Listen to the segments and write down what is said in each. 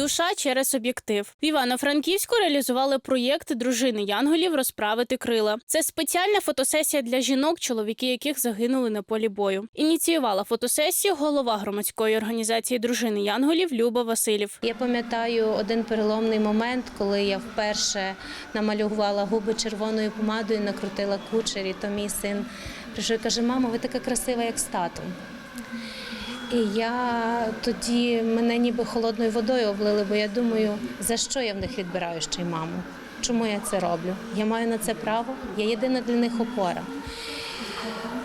Душа через об'єктив в Івано-Франківську реалізували проєкт дружини Янголів розправити крила. Це спеціальна фотосесія для жінок, чоловіки яких загинули на полі бою. Ініціювала фотосесію голова громадської організації дружини Янголів Люба Василів. Я пам'ятаю один переломний момент, коли я вперше намалювала губи червоною помадою, накрутила кучері, то мій син прийшов і каже: мамо, ви така красива, як з татом. І я тоді мене ніби холодною водою облили, бо я думаю, за що я в них відбираю ще й маму? Чому я це роблю? Я маю на це право, я єдина для них опора.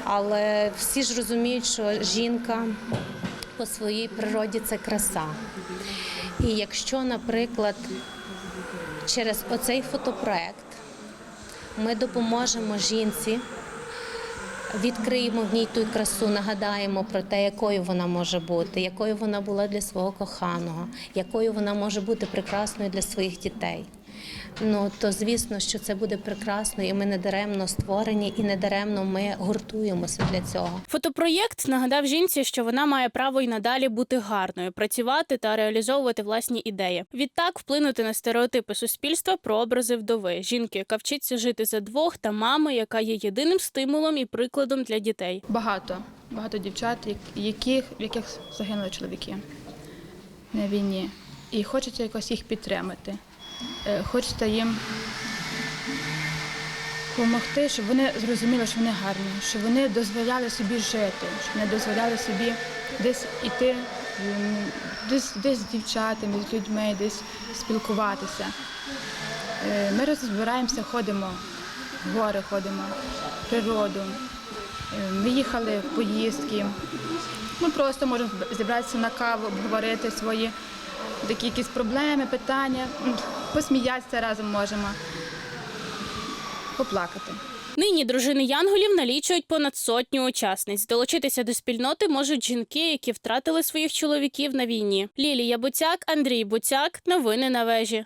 Але всі ж розуміють, що жінка по своїй природі це краса. І якщо, наприклад, через оцей фотопроект ми допоможемо жінці, відкриємо в ній ту красу, нагадаємо про те, якою вона може бути, якою вона була для свого коханого, якою вона може бути прекрасною для своїх дітей. Ну то звісно, що це буде прекрасно, і ми не даремно створені, і не даремно ми гуртуємося для цього. Фотопроєкт нагадав жінці, що вона має право і надалі бути гарною, працювати та реалізовувати власні ідеї. Відтак вплинути на стереотипи суспільства про образи вдови, жінки, яка вчиться жити за двох, та мами, яка є єдиним стимулом і прикладом для дітей. Багато, багато дівчат, яких, в яких загинули чоловіки на війні. І хочеться якось їх підтримати. Е, Хочеться їм допомогти, щоб вони зрозуміли, що вони гарні, щоб вони дозволяли собі жити, щоб вони дозволяли собі десь іти, десь, десь з дівчатами, з людьми, десь спілкуватися. Е, Ми розбираємося, ходимо, в гори ходимо, в природу. Е, Ми їхали в поїздки. Ми просто можемо зібратися на каву, обговорити свої такі якісь проблеми, питання, посміятися разом можемо, поплакати. Нині дружини Янголів налічують понад сотню учасниць. Долучитися до спільноти можуть жінки, які втратили своїх чоловіків на війні. Лілія Буцяк, Андрій Буцяк. Новини на вежі.